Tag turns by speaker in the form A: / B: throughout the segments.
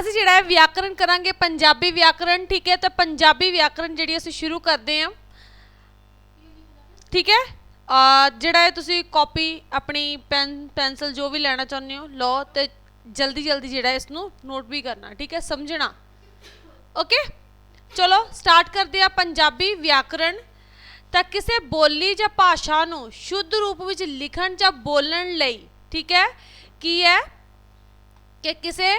A: ਅਸੀਂ ਜਿਹੜਾ ਹੈ ਵਿਆਕਰਣ ਕਰਾਂਗੇ, ਪੰਜਾਬੀ ਵਿਆਕਰਣ ਠੀਕ ਹੈ? ਤਾਂ ਪੰਜਾਬੀ ਵਿਆਕਰਣ ਜਿਹੜੀ ਅਸੀਂ ਸ਼ੁਰੂ ਕਰਦੇ ਹਾਂ। ਠੀਕ ਹੈ? ਜਿਹੜਾ ਹੈ ਤੁਸੀਂ ਕਾਪੀ ਆਪਣੀ ਪੈਨ ਪੈਨਸਲ ਜੋ ਵੀ ਲੈਣਾ ਚਾਹੁੰਦੇ ਹੋ, ਲਓ ਤੇ ਜਲਦੀ ਜਲਦੀ ਜਿਹੜਾ ਹੈ ਇਸ ਨੂੰ ਨੋਟ ਵੀ ਕਰਨਾ, ਠੀਕ ਹੈ? ਸਮਝਣਾ। ਓਕੇ ਚਲੋ ਸਟਾਰਟ ਕਰਦੇ ਆ ਪੰਜਾਬੀ ਵਿਆਕਰਣ ਤਾਂ ਕਿਸੇ ਬੋਲੀ ਜਾਂ ਭਾਸ਼ਾ ਨੂੰ ਸ਼ੁੱਧ ਰੂਪ ਵਿੱਚ ਲਿਖਣ ਜਾਂ ਬੋਲਣ ਲਈ, ਠੀਕ ਹੈ? ਕੀ ਹੈ? ਕਿ ਕਿਸੇ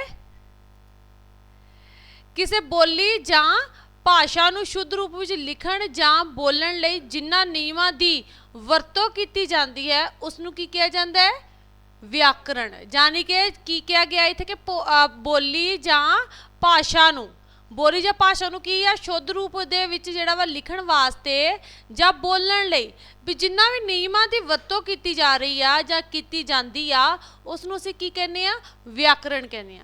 A: ਕਿਸੇ ਬੋਲੀ ਜਾਂ ਭਾਸ਼ਾ ਨੂੰ ਸ਼ੁੱਧ ਰੂਪ ਵਿੱਚ ਲਿਖਣ ਜਾਂ ਬੋਲਣ ਲਈ ਜਿਨ੍ਹਾਂ ਨਿਯਮਾਂ ਦੀ ਵਰਤੋਂ ਕੀਤੀ ਜਾਂਦੀ ਹੈ ਉਸ ਨੂੰ ਕੀ ਕਿਹਾ ਜਾਂਦਾ ਹੈ? ਵਿਆਕਰਣ। ਯਾਨੀ ਕਿ ਕੀ ਕਿਹਾ ਗਿਆ ਇੱਥੇ ਕਿ ਪੋ- ਬੋਲੀ ਜਾਂ ਭਾਸ਼ਾ ਨੂੰ। ਬੋਲੀ ਜਾਂ ਭਾਸ਼ਾ ਨੂੰ ਕੀ ਆ? ਸ਼ੁੱਧ ਰੂਪ ਦੇ ਵਿੱਚ ਜਿਹੜਾ ਵਾ ਲਿਖਣ ਵਾਸਤੇ ਜਾਂ ਬੋਲਣ ਲਈ। ਵੀ ਜਿੰਨਾ ਵੀ ਨਿਯਮਾਂ ਦੀ ਵਰਤੋਂ ਕੀਤੀ ਜਾ ਰਹੀ ਆ ਜਾਂ ਕੀਤੀ ਜਾਂਦੀ ਆ ਉਸ ਨੂੰ ਅਸੀਂ ਕੀ ਕਹਿੰਦੇ ਆ? ਵਿਆਕਰਣ ਕਹਿੰਦੇ ਆ।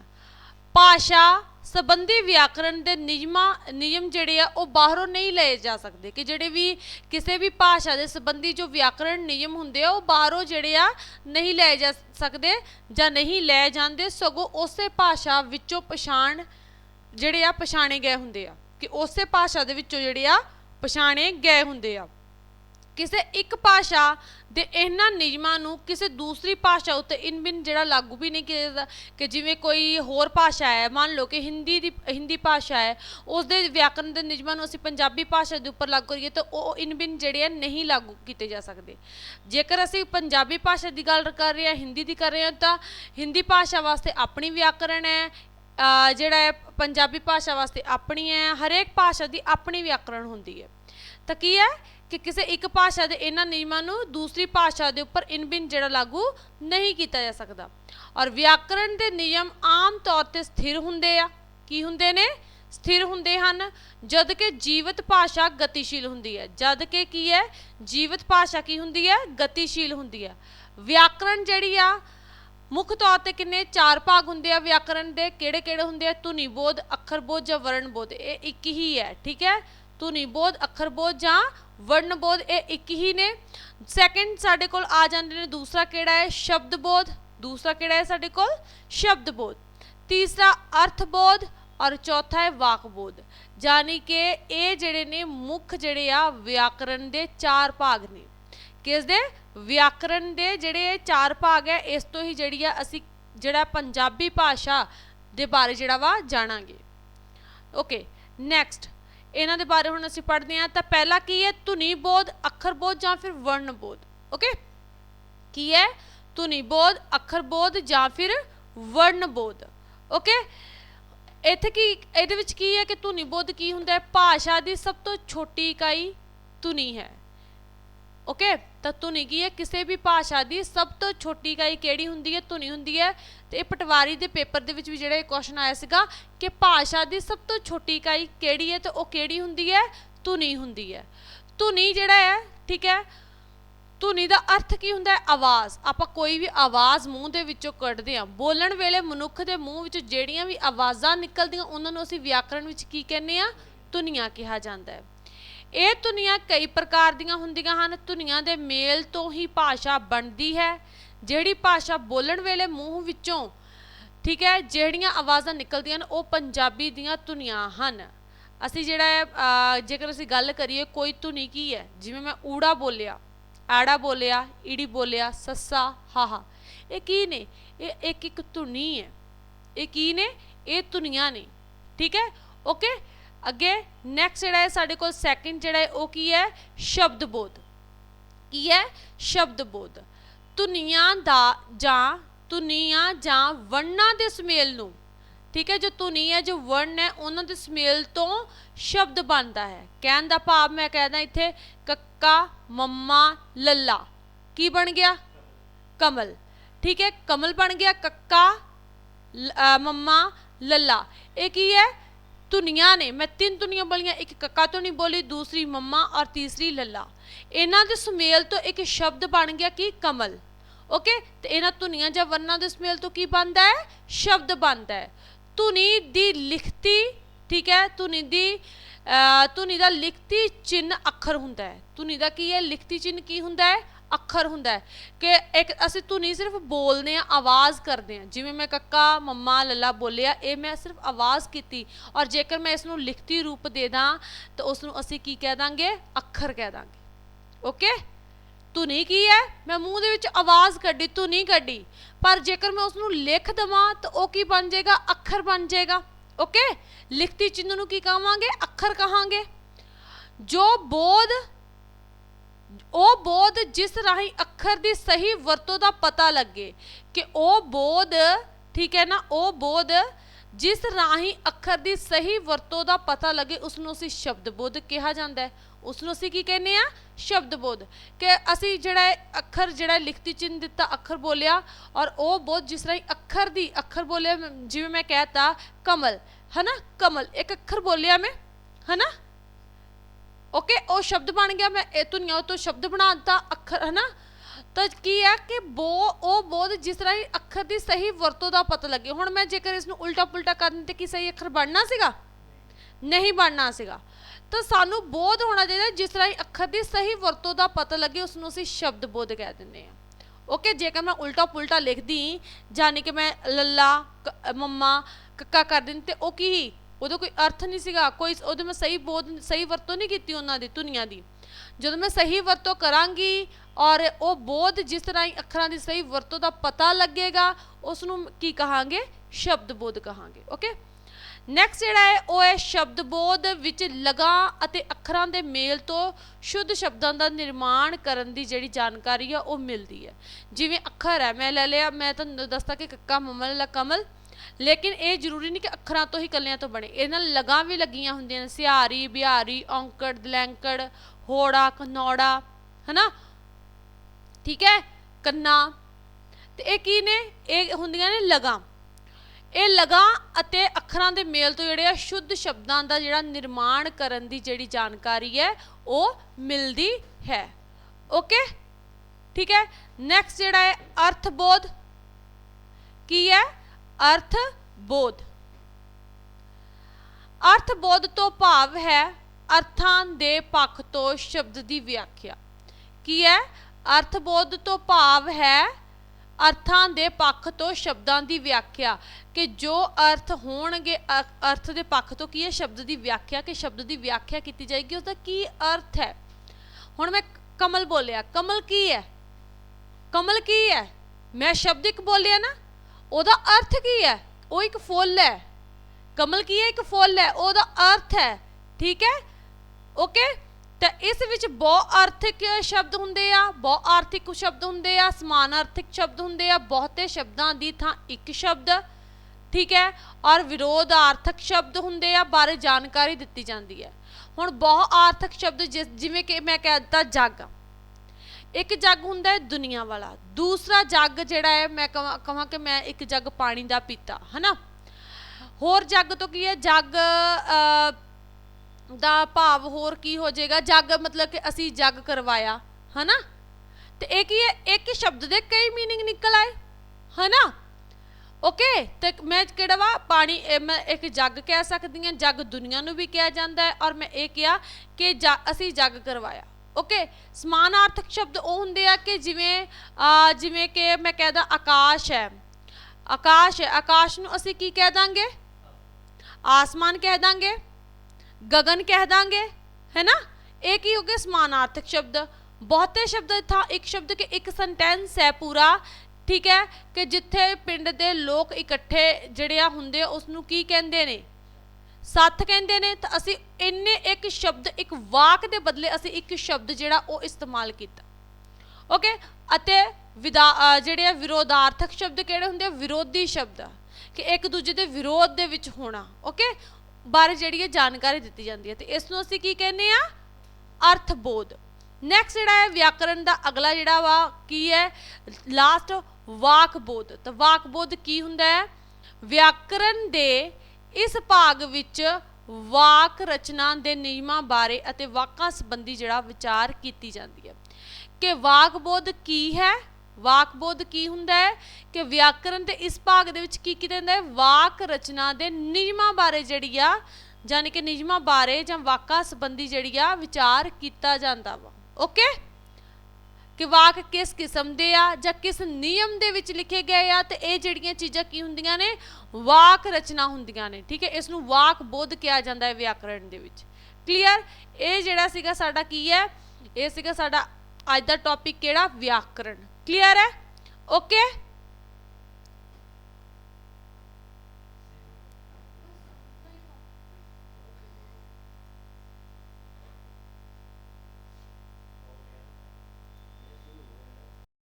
A: ਭਾਸ਼ਾ ਸੰਬੰਧੀ ਵਿਆਕਰਣ ਦੇ ਨਿਯਮਾਂ, ਨਿਯਮ ਜਿਹੜੇ ਆ, ਉਹ ਬਾਹਰੋਂ ਨਹੀਂ ਲਏ ਜਾ ਸਕਦੇ। ਕਿ ਜਿਹੜੇ ਵੀ ਕਿਸੇ ਵੀ ਭਾਸ਼ਾ ਦੇ ਸੰਬੰਧੀ ਜੋ ਵਿਆਕਰਣ ਨਿਯਮ ਹੁੰਦੇ ਆ, ਉਹ ਬਾਹਰੋਂ ਜਿਹੜੇ ਆ, ਨਹੀਂ ਲਏ ਜਾ ਸਕਦੇ ਜਾਂ ਨਹੀਂ ਲਏ ਜਾਂਦੇ। ਸਗੋਂ ਉਸੇ ਭਾਸ਼ਾ ਵਿੱਚੋਂ ਪਛਾਣ ਜਿਹੜੇ ਆ, ਪਛਾਣੇ ਗਏ ਹੁੰਦੇ ਆ। ਕਿ ਉਸੇ ਭਾਸ਼ਾ ਦੇ ਵਿੱਚੋਂ ਜਿਹੜੇ ਆ, ਪਛਾਣੇ ਗਏ ਹੁੰਦੇ ਆ। ਕਿਸੇ ਇੱਕ ਭਾਸ਼ਾ ਦੇ ਇਹਨਾਂ ਨਿਯਮਾਂ ਨੂੰ ਕਿਸੇ ਦੂਸਰੀ ਭਾਸ਼ਾ ਉੱਤੇ ਇਨ ਬਿਨ ਜਿਹੜਾ ਲਾਗੂ ਵੀ ਨਹੀਂ ਕੀਤਾ ਜਾਂਦਾ ਕਿ ਜਿਵੇਂ ਕੋਈ ਹੋਰ ਭਾਸ਼ਾ ਹੈ, ਮੰਨ ਲਓ ਕਿ ਹਿੰਦੀ ਦੀ, ਹਿੰਦੀ ਭਾਸ਼ਾ ਹੈ ਉਸ ਦੇ ਵਿਆਕਰਨ ਦੇ ਨਿਯਮਾਂ ਨੂੰ ਅਸੀਂ ਪੰਜਾਬੀ ਭਾਸ਼ਾ ਦੇ ਉੱਪਰ ਲਾਗੂ ਕਰੀਏ ਤਾਂ ਉਹ ਇਨ ਬਿਨ ਜਿਹੜੇ ਆ ਨਹੀਂ ਲਾਗੂ ਕੀਤੇ ਜਾ ਸਕਦੇ। ਜੇਕਰ ਅਸੀਂ ਪੰਜਾਬੀ ਭਾਸ਼ਾ ਦੀ ਗੱਲ ਕਰ ਰਹੇ ਹਾਂ, ਹਿੰਦੀ ਦੀ ਕਰ ਰਹੇ ਹਾਂ, ਤਾਂ ਹਿੰਦੀ ਭਾਸ਼ਾ ਵਾਸਤੇ ਆਪਣੀ ਵਿਆਕਰਨ ਹੈ ਜਿਹੜਾ ਹੈ, ਪੰਜਾਬੀ ਭਾਸ਼ਾ ਵਾਸਤੇ ਆਪਣੀ ਹੈ, ਹਰੇਕ ਭਾਸ਼ਾ ਦੀ ਆਪਣੀ ਵਿਆਕਰਨ ਹੁੰਦੀ ਹੈ। ਤਾਂ ਕੀ ਹੈ? ਕਿ ਕਿਸੇ ਇੱਕ ਭਾਸ਼ਾ ਦੇ ਇਹਨਾਂ ਨਿਯਮਾਂ ਨੂੰ ਦੂਸਰੀ ਭਾਸ਼ਾ ਦੇ ਉੱਪਰ ਇਨ ਬਿਨ ਜਿਹੜਾ ਲਾਗੂ ਨਹੀਂ ਕੀਤਾ ਜਾ ਸਕਦਾ। ਔਰ ਵਿਆਕਰਣ ਦੇ ਨਿਯਮ ਆਮ ਤੌਰ ਤੇ ਸਥਿਰ ਹੁੰਦੇ ਆ। ਕੀ ਹੁੰਦੇ ਨੇ? ਸਥਿਰ ਹੁੰਦੇ ਹਨ। ਜਦ ਕਿ ਜੀਵਤ ਭਾਸ਼ਾ ਗਤੀਸ਼ੀਲ ਹੁੰਦੀ ਹੈ। ਜਦ ਕਿ ਕੀ ਹੈ? ਜੀਵਤ ਭਾਸ਼ਾ ਕੀ ਹੁੰਦੀ ਹੈ? ਗਤੀਸ਼ੀਲ ਹੁੰਦੀ ਹੈ। ਵਿਆਕਰਣ ਜਿਹੜੀ ਆ, ਮੁੱਖ ਤੌਰ ਤੇ ਕਿੰਨੇ? ਚਾਰ ਭਾਗ ਹੁੰਦੇ ਆ ਵਿਆਕਰਣ ਦੇ। ਕਿਹੜੇ ਕਿਹੜੇ ਹੁੰਦੇ ਆ? ਧੁਨੀ ਬੋਧ, ਅੱਖਰ ਬੋਧ ਜਾਂ ਵਰਣ ਬੋਧ। ਇਹ ਇੱਕ ਹੀ ਹੈ। ਠੀਕ ਹੈ? ਧੁਨੀ ਬੋਧ, ਅੱਖਰ ਬੋਧ ਜਾਂ ਵਰਣ ਬੋਧ ਇਹ ਇੱਕ ਹੀ ਨੇ। ਸੈਕੰਡ ਸਾਡੇ ਕੋਲ ਆ ਜਾਂਦੇ ਨੇ, ਦੂਸਰਾ ਕਿਹੜਾ ਹੈ? ਸ਼ਬਦ ਬੋਧ। ਦੂਸਰਾ ਕਿਹੜਾ ਹੈ ਸਾਡੇ ਕੋਲ? ਸ਼ਬਦ ਬੋਧ। ਤੀਸਰਾ ਅਰਥ ਬੋਧ ਔਰ ਚੌਥਾ ਹੈ ਵਾਕ ਬੋਧ। ਯਾਨੀ ਕਿ ਇਹ ਜਿਹੜੇ ਨੇ ਮੁੱਖ ਜਿਹੜੇ ਆ ਵਿਆਕਰਣ ਦੇ ਚਾਰ ਭਾਗ ਨੇ। ਕਿਸ ਦੇ ਵਿਆਕਰਣ ਦੇ ਜਿਹੜੇ ਚਾਰ ਭਾਗ ਹੈ, ਇਸ ਤੋਂ ਹੀ ਜਿਹੜੀ ਆ ਅਸੀਂ ਜਿਹੜਾ ਪੰਜਾਬੀ ਭਾਸ਼ਾ ਦੇ ਬਾਰੇ ਜਿਹੜਾ ਵਾ ਜਾਣਾਂਗੇ। ਓਕੇ ਨੈਕਸਟ ਇਹਨਾਂ ਦੇ ਬਾਰੇ ਹੁਣ ਅਸੀਂ ਪੜ੍ਹਦੇ ਹਾਂ ਤਾਂ ਪਹਿਲਾ ਕੀ ਹੈ? ਧੁਨੀ ਬੋਧ, ਅੱਖਰ ਬੋਧ ਜਾਂ ਫਿਰ ਵਰਣ ਬੋਧ? ਓਕੇ ਕੀ ਹੈ? ਧੁਨੀ ਬੋਧ, ਅੱਖਰ ਬੋਧ ਜਾਂ ਫਿਰ ਵਰਣ ਬੋਧ? ਓਕੇ ਇੱਥੇ ਕੀ, ਇਹਦੇ ਵਿੱਚ ਕੀ ਹੈ ਕਿ ਧੁਨੀ ਬੋਧ ਕੀ ਹੁੰਦਾ ਹੈ? ਭਾਸ਼ਾ ਦੀ ਸਭ ਤੋਂ ਛੋਟੀ ਇਕਾਈ ਧੁਨੀ ਹੈ। ਓਕੇ ਤਾਂ ਧੁਨੀ ਕੀ ਹੈ? ਕਿਸੇ ਵੀ ਭਾਸ਼ਾ ਦੀ ਸਭ ਤੋਂ ਛੋਟੀ ਇਕਾਈ ਕਿਹੜੀ ਹੁੰਦੀ ਹੈ? ਧੁਨੀ ਹੁੰਦੀ ਹੈ। ਤੇ ਇਹ ਪਟਵਾਰੀ ਦੇ ਪੇਪਰ ਦੇ ਵਿੱਚ ਵੀ ਜਿਹੜਾ ਇਹ ਕੁਐਸਚਨ ਆਇਆ ਸੀਗਾ ਕਿ ਭਾਸ਼ਾ ਦੀ ਸਭ ਤੋਂ ਛੋਟੀ ਇਕਾਈ ਕਿਹੜੀ ਹੈ ਤੇ ਉਹ ਕਿਹੜੀ ਹੁੰਦੀ ਹੈ? ਧੁਨੀ ਹੁੰਦੀ ਹੈ। ਧੁਨੀ ਜਿਹੜਾ ਹੈ, ਠੀਕ ਹੈ, ਧੁਨੀ ਦਾ ਅਰਥ ਕੀ ਹੁੰਦਾ ਹੈ? ਆਵਾਜ਼। ਆਪਾਂ ਕੋਈ ਵੀ ਆਵਾਜ਼ ਮੂੰਹ ਦੇ ਵਿੱਚੋਂ ਕੱਢਦੇ ਹਾਂ। ਬੋਲਣ ਵੇਲੇ ਮਨੁੱਖ ਦੇ ਮੂੰਹ ਵਿੱਚੋਂ ਜਿਹੜੀਆਂ ਵੀ ਆਵਾਜ਼ਾਂ ਨਿਕਲਦੀਆਂ, ਉਹਨਾਂ ਨੂੰ ਅਸੀਂ ਵਿਆਕਰਣ ਵਿੱਚ ਕੀ ਕਹਿੰਦੇ ਆ ਧੁਨੀਆਂ ਕਿਹਾ ਜਾਂਦਾ ਹੈ। ਇਹ ਧੁਨੀਆਂ ਕਈ ਪ੍ਰਕਾਰ ਦੀਆਂ ਹੁੰਦੀਆਂ ਹਨ। ਧੁਨੀਆਂ ਦੇ ਮੇਲ ਤੋਂ ਹੀ ਭਾਸ਼ਾ ਬਣਦੀ ਹੈ। ਜਿਹੜੀ ਭਾਸ਼ਾ ਬੋਲਣ ਵੇਲੇ ਮੂੰਹ ਵਿੱਚੋਂ, ਠੀਕ ਹੈ, ਜਿਹੜੀਆਂ ਆਵਾਜ਼ਾਂ ਨਿਕਲਦੀਆਂ ਨੇ ਉਹ ਪੰਜਾਬੀ ਦੀਆਂ ਧੁਨੀਆਂ ਹਨ। ਅਸੀਂ ਜਿਹੜਾ ਹੈ ਜੇਕਰ ਅਸੀਂ ਗੱਲ ਕਰੀਏ, ਕੋਈ ਧੁਨੀ ਕੀ ਹੈ? ਜਿਵੇਂ ਮੈਂ ਊੜਾ ਬੋਲਿਆ, ਆੜਾ ਬੋਲਿਆ, ਈੜੀ ਬੋਲਿਆ, ਸੱਸਾ, ਹਾਹਾ। ਇਹ ਕੀ ਨੇ? ਇਹ ਇੱਕ ਇੱਕ ਧੁਨੀ ਹੈ। ਇਹ ਕੀ ਨੇ? ਇਹ ਧੁਨੀਆਂ ਨੇ। ਠੀਕ ਹੈ? ਓਕੇ? ਅੱਗੇ ਨੈਕਸਟ ਜਿਹੜਾ ਹੈ, ਸਾਡੇ ਕੋਲ ਸੈਕਿੰਡ ਜਿਹੜਾ ਹੈ, ਉਹ ਕੀ ਹੈ? ਸ਼ਬਦ ਬੋਧ ਕੀ ਹੈ? ਸ਼ਬਦ ਬੋਧ ਧੁਨੀਆਂ ਦਾ ਜਾਂ ਧੁਨੀਆਂ ਜਾਂ ਵਰਣਾਂ ਦੇ ਸੁਮੇਲ ਨੂੰ, ਠੀਕ ਹੈ, ਜੋ ਧੁਨੀ ਹੈ, ਜੋ ਵਰਣ ਹੈ, ਉਹਨਾਂ ਦੇ ਸੁਮੇਲ ਤੋਂ ਸ਼ਬਦ ਬਣਦਾ ਹੈ। ਕਹਿਣ ਦਾ ਭਾਵ ਮੈਂ ਕਹਿੰਦਾ ਇੱਥੇ, ਕੱਕਾ, ਮੰਮਾ, ਲੱਲਾ। ਕੀ ਬਣ ਗਿਆ? ਕਮਲ। ਠੀਕ ਹੈ, ਕਮਲ ਬਣ ਗਿਆ, ਕੱਕਾ, ਲ- ਮੰਮਾ, ਲੱਲਾ। ਇਹ ਕੀ ਹੈ? ਧੁਨੀਆਂ ਨੇ। ਮੈਂ ਤਿੰਨ ਧੁਨੀਆਂ ਬੋਲੀਆਂ, ਇੱਕ ਕੱਕਾ ਧੁਨੀ ਬੋਲੀ, ਦੂਸਰੀ ਮੰਮਾ ਔਰ ਤੀਸਰੀ ਲੱਲਾ। ਇਹਨਾਂ ਦੇ ਸੁਮੇਲ ਤੋਂ ਇੱਕ ਸ਼ਬਦ ਬਣ ਗਿਆ ਕੀ? ਕਮਲ। ਓਕੇ? ਤੇ ਇਹਨਾਂ ਧੁਨੀਆਂ ਜਾਂ ਵਰਣਾਂ ਦੇ ਸੁਮੇਲ ਤੋਂ ਕੀ ਬਣਦਾ ਹੈ? ਸ਼ਬਦ ਬਣਦਾ ਹੈ। ਧੁਨੀ ਦੀ ਲਿਖਤੀ, ਠੀਕ ਹੈ, ਧੁਨੀ ਦੀ ਧੁਨੀ ਦਾ ਲਿਖਤੀ ਚਿੰਨ ਅੱਖਰ ਹੁੰਦਾ ਹੈ। ਧੁਨੀ ਦਾ ਕੀ ਹੈ? ਲਿਖਤੀ ਚਿੰਨ ਕੀ ਹੁੰਦਾ ਹੈ? ਅੱਖਰ ਹੁੰਦਾ ਕਿ ਇੱਕ ਅਸੀਂ ਧੁਨੀ ਸਿਰਫ ਬੋਲਦੇ ਆ ਆਵਾਜ਼ ਕਰਦੇ ਆ ਜਿਵੇਂ ਮੈਂ ਕੱਕਾ, ਮੰਮਾ, ਲੱਲਾ ਬੋਲਿਆ, ਇਹ ਮੈਂ ਸਿਰਫ ਆਵਾਜ਼ ਕੀਤੀ ਔਰ ਜੇਕਰ ਮੈਂ ਇਸ ਨੂੰ ਲਿਖਤੀ ਰੂਪ ਦੇ ਦਾਂ, ਤਾਂ ਉਸ ਨੂੰ ਅਸੀਂ ਕੀ ਕਹਿ ਦਾਂਗੇ? ਅੱਖਰ ਕਹਿ ਦਾਂਗੇ। ਓਕੇ ਧੁਨੀ ਕੀ ਹੈ? ਮੈਂ ਮੂੰਹ ਦੇ ਵਿੱਚ ਆਵਾਜ਼ ਕੱਢੀ ਧੁਨੀ ਕੱਢੀ। ਪਰ ਜੇਕਰ ਮੈਂ ਉਸ ਨੂੰ ਲਿਖ ਦਵਾਂ, ਤਾਂ ਉਹ ਕੀ ਬਣ ਜਾਏਗਾ? ਅੱਖਰ ਬਣ ਜਾਏਗਾ। ਓਕੇ ਲਿਖਤੀ ਚਿੰਨ੍ਹ ਨੂੰ ਕੀ ਕਹਾਂਗੇ? ਅੱਖਰ ਕਹਾਂਗੇ। ਜੋ ਬੋਧ ਉਹ ਬੋਧ ਜਿਸ ਰਾਹੀਂ ਅੱਖਰ ਦੀ ਸਹੀ ਵਰਤੋਂ ਦਾ ਪਤਾ ਲੱਗੇ ਕਿ ਉਹ ਬੋਧ, ਠੀਕ ਹੈ ਨਾ, ਉਹ ਬੋਧ ਜਿਸ ਰਾਹੀਂ ਅੱਖਰ ਦੀ ਸਹੀ ਵਰਤੋਂ ਦਾ ਪਤਾ ਲੱਗੇ ਉਸ ਨੂੰ ਅਸੀਂ ਸ਼ਬਦ ਬੋਧ ਕਿਹਾ ਜਾਂਦਾ ਹੈ। ਉਸ ਨੂੰ ਅਸੀਂ ਕੀ ਕਹਿੰਦੇ ਆ ਸ਼ਬਦ ਬੋਧ। ਕਿ ਅਸੀਂ ਜਿਹੜਾ ਅੱਖਰ ਜਿਹੜਾ ਲਿਖਤੀ ਚਿੰਨ ਦਿੱਤਾ, ਅੱਖਰ ਬੋਲਿਆ, ਔਰ ਉਹ ਬੋਧ ਜਿਸ ਰਾਹੀਂ ਅੱਖਰ ਦੀ, ਅੱਖਰ ਬੋਲਿਆ, ਜਿਵੇਂ ਮੈਂ ਕਹਿਤਾ ਕਮਲ, ਹਨਾ? ਕਮਲ, ਇੱਕ ਅੱਖਰ ਬੋਲਿਆ ਮੈਂ, ਹਨਾ? ਓਕੇ ਉਹ ਸ਼ਬਦ ਬਣ ਗਿਆ, ਮੈਂ ਇਹ ਧੁਨੀਆਂ ਤੋਂ ਸ਼ਬਦ ਬਣਾ ਦਿੱਤਾ ਅੱਖਰ, ਹਨਾ? ਤਾਂ ਕੀ ਹੈ ਕਿ ਬੋ, ਉਹ ਬੋਧ ਜਿਸ ਤਰ੍ਹਾਂ ਹੀ ਅੱਖਰ ਦੀ ਸਹੀ ਵਰਤੋਂ ਦਾ ਪਤਾ ਲੱਗੇ। ਹੁਣ ਮੈਂ ਜੇਕਰ ਇਸ ਨੂੰ ਉਲਟਾ ਪੁਲਟਾ ਕਰਨ ਤੇ ਕੀ ਸਹੀ ਅੱਖਰ ਬਣਨਾ ਸੀਗਾ? ਨਹੀਂ ਬਣਨਾ ਸੀਗਾ। ਤਾਂ ਸਾਨੂੰ ਬੋਧ ਹੋਣਾ ਚਾਹੀਦਾ, ਜਿਸ ਤਰ੍ਹਾਂ ਹੀ ਅੱਖਰ ਦੀ ਸਹੀ ਵਰਤੋਂ ਦਾ ਪਤਾ ਲੱਗੇ ਉਸ ਨੂੰ ਅਸੀਂ ਸ਼ਬਦ ਬੋਧ ਕਹਿ ਦਿੰਦੇ ਆ ਓਕੇ ਜੇਕਰ ਮੈਂ ਉਲਟਾ ਪੁਲਟਾ ਲਿਖਦੀ ਜਾਨੀ ਕਿ ਮੈਂ ਲੱਲਾ, ਕ- ਮੰਮਾ, ਕੱਕਾ ਕਰ ਦਿੰਦੀ, ਤੇ ਉਹ ਕੀ ਉਹਦਾ ਕੋਈ ਅਰਥ ਨਹੀਂ ਸੀਗਾ। ਕੋਈ ਉਹਦੇ ਮੈਂ ਸਹੀ ਬੋਧ, ਸਹੀ ਵਰਤੋਂ ਨਹੀਂ ਕੀਤੀ ਉਹਨਾਂ ਦੀ ਦੁਨੀਆ ਦੀ। ਜਦੋਂ ਮੈਂ ਸਹੀ ਵਰਤੋਂ ਕਰਾਂਗੀ ਔਰ ਉਹ ਬੋਧ ਜਿਸ ਤਰ੍ਹਾਂ ਹੀ ਅੱਖਰਾਂ ਦੀ ਸਹੀ ਵਰਤੋਂ ਦਾ ਪਤਾ ਲੱਗੇਗਾ ਉਸ ਨੂੰ ਕੀ ਕਹਾਂਗੇ? ਸ਼ਬਦ ਬੋਧ ਕਹਾਂਗੇ। ਓਕੇ? ਨੈਕਸਟ ਜਿਹੜਾ ਹੈ, ਉਹ ਹੈ ਸ਼ਬਦ ਬੋਧ ਵਿੱਚ ਲਗਾ ਅਤੇ ਅੱਖਰਾਂ ਦੇ ਮੇਲ ਤੋਂ ਸ਼ੁੱਧ ਸ਼ਬਦਾਂ ਦਾ ਨਿਰਮਾਣ ਕਰਨ ਦੀ ਜਿਹੜੀ ਜਾਣਕਾਰੀ ਆ, ਉਹ ਮਿਲਦੀ ਹੈ। ਜਿਵੇਂ ਅੱਖਰ ਹੈ, ਮੈਂ ਲੈ ਲਿਆ, ਮੈਂ ਤੁਹਾਨੂੰ ਦੱਸਦਾ ਕਿ ਕੱਕਾ ਮਮਲ ਲਾ ਕਮਲ ਲੇਕਿਨ ਇਹ ਜ਼ਰੂਰੀ ਨਹੀਂ ਕਿ ਅੱਖਰਾਂ ਤੋਂ ਹੀ ਕੱਲਿਆਂ ਤੋਂ ਬਣੇ। ਇਹ ਨਾਲ ਲਗਾਂ ਵੀ ਲੱਗੀਆਂ ਹੁੰਦੀਆਂ ਨੇ, ਸਿਹਾਰੀ, ਬਿਹਾਰੀ, ਔਂਕੜ, ਦਲੈਂਕੜ, ਹੋੜਾ, ਕਨੌੜਾ, ਹਨਾ? ਠੀਕ ਹੈ? ਕੰਨਾ। ਤੇ ਇਹ ਕੀ ਨੇ? ਇਹ ਹੁੰਦੀਆਂ ਨੇ ਲਗਾਂ। ਇਹ ਲਗਾਂ ਅਤੇ ਅੱਖਰਾਂ ਦੇ ਮੇਲ ਤੋਂ ਜਿਹੜੇ ਆ ਸ਼ੁੱਧ ਸ਼ਬਦਾਂ ਦਾ ਜਿਹੜਾ ਨਿਰਮਾਣ ਕਰਨ ਦੀ ਜਿਹੜੀ ਜਾਣਕਾਰੀ ਹੈ, ਉਹ ਮਿਲਦੀ ਹੈ। ਓਕੇ? ਠੀਕ ਹੈ? ਨੈਕਸਟ ਜਿਹੜਾ ਹੈ ਅਰਥ ਬੋਧ ਕੀ ਹੈ? ਅਰਥ ਬੋਧ। ਅਰਥ ਬੋਧ ਤੋਂ ਭਾਵ ਹੈ ਅਰਥਾਂ ਦੇ ਪੱਖ ਤੋਂ ਸ਼ਬਦ ਦੀ ਵਿਆਖਿਆ। ਕੀ ਹੈ? ਅਰਥ ਬੋਧ ਤੋਂ ਭਾਵ ਹੈ ਅਰਥਾਂ ਦੇ ਪੱਖ ਤੋਂ ਸ਼ਬਦਾਂ ਦੀ ਵਿਆਖਿਆ। ਕਿ ਜੋ ਅਰਥ ਹੋਣਗੇ ਅਰਥ ਦੇ ਪੱਖ ਤੋਂ ਕੀ ਹੈ? ਸ਼ਬਦ ਦੀ ਵਿਆਖਿਆ। ਕਿ ਸ਼ਬਦ ਦੀ ਵਿਆਖਿਆ ਕੀਤੀ ਜਾਏਗੀ, ਉਸਦਾ ਕੀ ਅਰਥ ਹੈ? ਹੁਣ ਮੈਂ ਕਮਲ ਬੋਲਿਆ। ਕਮਲ ਕੀ ਹੈ? ਕਮਲ ਕੀ ਹੈ? ਮੈਂ ਸ਼ਬਦ ਇੱਕ ਬੋਲਿਆ ਨਾ। ਉਹਦਾ ਅਰਥ ਕੀ ਹੈ? ਉਹ ਇੱਕ ਫੁੱਲ ਹੈ। ਕਮਲ ਕੀ ਹੈ? ਇੱਕ ਫੁੱਲ ਹੈ। ਉਹਦਾ ਅਰਥ ਹੈ। ਠੀਕ ਹੈ? ਓਕੇ ਤਾਂ ਇਸ ਵਿੱਚ ਬਹੁ ਆਰਥਿਕ ਸ਼ਬਦ ਹੁੰਦੇ ਆ, ਬਹੁ ਆਰਥਿਕ ਸ਼ਬਦ ਹੁੰਦੇ ਆ, ਸਮਾਨ ਆਰਥਿਕ ਸ਼ਬਦ ਹੁੰਦੇ ਆ, ਬਹੁਤੇ ਸ਼ਬਦਾਂ ਦੀ ਥਾਂ ਇੱਕ ਸ਼ਬਦ, ਠੀਕ ਹੈ? ਔਰ ਵਿਰੋਧ ਆਰਥਿਕ ਸ਼ਬਦ ਹੁੰਦੇ ਆ, ਬਾਰੇ ਜਾਣਕਾਰੀ ਦਿੱਤੀ ਜਾਂਦੀ ਹੈ। ਹੁਣ ਬਹੁ ਆਰਥਿਕ ਸ਼ਬਦ ਜਿਸ- ਜਿਵੇਂ ਕਿ ਮੈਂ ਕਹਿ ਦਿੱਤਾ ਜੱਗ। ਇੱਕ ਜੱਗ ਹੁੰਦਾ ਹੈ ਦੁਨੀਆ ਵਾਲਾ। ਦੂਸਰਾ ਜੱਗ ਜਿਹੜਾ ਹੈ, ਮੈਂ ਕਹਾਂ ਕਿ ਮੈਂ ਇੱਕ ਜੱਗ ਪਾਣੀ ਦਾ ਪੀਤਾ, ਹਨਾ? ਹੋਰ ਜੱਗ ਤੋਂ ਕੀ ਹੈ? ਜੱਗ ਦਾ ਭਾਵ ਹੋਰ ਕੀ ਹੋ ਜਾਏਗਾ? ਜੱਗ ਮਤਲਬ ਕਿ ਅਸੀਂ ਜੱਗ ਕਰਵਾਇਆ, ਹਨਾ? ਤੇ ਇਹ ਕੀ ਹੈ? ਇੱਕ ਸ਼ਬਦ ਦੇ ਕਈ मीनिंग ਨਿਕਲ ਆਏ, ਹਨਾ? ਓਕੇ ਤੇ ਮੈਂ ਕਿਹੜਾ ਵਾ? ਪਾਣੀ ਮੈਂ ਇੱਕ ਜੱਗ ਕਹਿ ਸਕਦੀ ਹਾਂ, ਜੱਗ ਦੁਨੀਆ ਨੂੰ ਵੀ ਕਿਹਾ ਜਾਂਦਾ ਹੈ, ਔਰ ਮੈਂ ਇਹ ਕਿਹਾ ਕਿ ਅਸੀਂ ਜੱਗ ਕਰਵਾਇਆ। ਓਕੇ ਸਮਾਨਾਰਥਕ ਸ਼ਬਦ ਉਹ ਹੁੰਦੇ ਆ ਕਿ ਜਿਵੇਂ ਜਿਵੇਂ ਕਿ ਮੈਂ ਕਹਿਦਾ ਆਕਾਸ਼ ਹੈ। ਆਕਾਸ਼ ਹੈ, ਆਕਾਸ਼ ਨੂੰ ਅਸੀਂ ਕੀ ਕਹਿ ਦਾਂਗੇ? ਆਸਮਾਨ ਕਹਿ ਦਾਂਗੇ ਗगन ਕਹਿ ਦਾਂਗੇ ਹੈ ਨਾ ਇਹ ਕੀ ਹੋ ਗਿਆ? ਸਮਾਨਾਰਥਕ ਸ਼ਬਦ। ਬਹੁਤੇ ਸ਼ਬਦ ਥਾ ਇੱਕ ਸ਼ਬਦ ਕਿ ਇੱਕ ਸੈਂਟੈਂਸ ਹੈ ਪੂਰਾ, ਠੀਕ ਹੈ? ਕਿ ਜਿੱਥੇ ਪਿੰਡ ਦੇ ਲੋਕ ਇਕੱਠੇ ਜਿਹੜੇ ਆ ਹੁੰਦੇ ਆ ਉਸ ਨੂੰ ਕੀ ਕਹਿੰਦੇ ਨੇ? ਸੱਥ ਕਹਿੰਦੇ ਨੇ, ਤਾਂ ਅਸੀਂ ਇੰਨੇ ਇੱਕ ਸ਼ਬਦ, ਇੱਕ ਵਾਕ ਦੇ ਬਦਲੇ ਅਸੀਂ ਇੱਕ ਸ਼ਬਦ ਜਿਹੜਾ ਉਹ ਇਸਤੇਮਾਲ ਕੀਤਾ। ਓਕੇ ਅਤੇ ਵਿਦਾ ਜਿਹੜੇ ਆ ਵਿਰੋਧਾਰਥਕ ਸ਼ਬਦ ਕਿਹੜੇ ਹੁੰਦੇ ਆ? ਵਿਰੋਧੀ ਸ਼ਬਦ। ਕਿ ਇੱਕ ਦੂਜੇ ਦੇ ਵਿਰੋਧ ਦੇ ਵਿੱਚ ਹੋਣਾ। ਓਕੇ ਬਾਰੇ ਜਿਹੜੀ ਹੈ ਜਾਣਕਾਰੀ ਦਿੱਤੀ ਜਾਂਦੀ ਹੈ। ਤੇ ਇਸ ਨੂੰ ਅਸੀਂ ਕੀ ਕਹਿੰਦੇ ਆ? ਅਰਥ ਬੋਧ ਨੈਕਸਟ ਜਿਹੜਾ ਹੈ ਵਿਆਕਰਣ ਦਾ ਅਗਲਾ ਜਿਹੜਾ ਵਾ, ਕੀ ਹੈ? ਲਾਸਟ ਵਾਕ ਬੋਧ ਤਾਂ ਵਾਕ ਬੋਧ ਕੀ ਹੁੰਦਾ ਹੈ? ਵਿਆਕਰਣ ਦੇ ਇਸ ਭਾਗ ਵਿੱਚ ਵਾਕ ਰਚਨਾ ਦੇ ਨਿਯਮਾਂ ਬਾਰੇ ਅਤੇ ਵਾਕਾਂ ਸੰਬੰਧੀ ਜਿਹੜਾ ਵਿਚਾਰ ਕੀਤੀ ਜਾਂਦੀ ਹੈ। ਕਿ ਵਾਕ ਬੋਧ ਕੀ ਹੈ? ਵਾਕ ਬੋਧ ਕੀ ਹੁੰਦਾ ਹੈ? ਕਿ ਵਿਆਕਰਨ ਦੇ ਇਸ ਭਾਗ ਦੇ ਵਿੱਚ ਕੀ ਕੀਤਾ ਜਾਂਦਾ ਹੈ? ਵਾਕ ਰਚਨਾ ਦੇ ਨਿਯਮਾਂ ਬਾਰੇ ਜਿਹੜੀ ਆ ਯਾਨੀ ਕਿ ਨਿਯਮਾਂ ਬਾਰੇ ਜਾਂ ਵਾਕਾਂ ਸੰਬੰਧੀ ਜਿਹੜੀ ਆ, ਵਿਚਾਰ ਕੀਤਾ ਜਾਂਦਾ ਵਾ। ਓਕੇ ਕਿ ਵਾਕ ਕਿਸ ਕਿਸਮ ਦੇ ਆ ਜਾਂ ਕਿਸ ਨਿਯਮ ਦੇ ਵਿੱਚ ਲਿਖੇ ਗਏ ਆ ਤੇ ਇਹ ਜਿਹੜੀਆਂ ਚੀਜ਼ਾਂ ਕੀ ਹੁੰਦੀਆਂ ਨੇ? ਵਾਕ ਰਚਨਾ ਹੁੰਦੀਆਂ ਨੇ, ਠੀਕ ਹੈ? ਇਸ ਨੂੰ ਵਾਕ ਬੋਧ ਕਿਹਾ ਜਾਂਦਾ ਹੈ ਵਿਆਕਰਣ ਦੇ ਵਿੱਚ। ਕਲੀਅਰ ਇਹ ਜਿਹੜਾ ਸੀਗਾ ਸਾਡਾ ਕੀ ਹੈ? ਇਹ ਸੀਗਾ ਸਾਡਾ ਅੱਜ ਦਾ ਟੌਪਿਕ ਕਿਹੜਾ? ਵਿਆਕਰਣ। ਕਲੀਅਰ ਹੈ? ਓਕੇ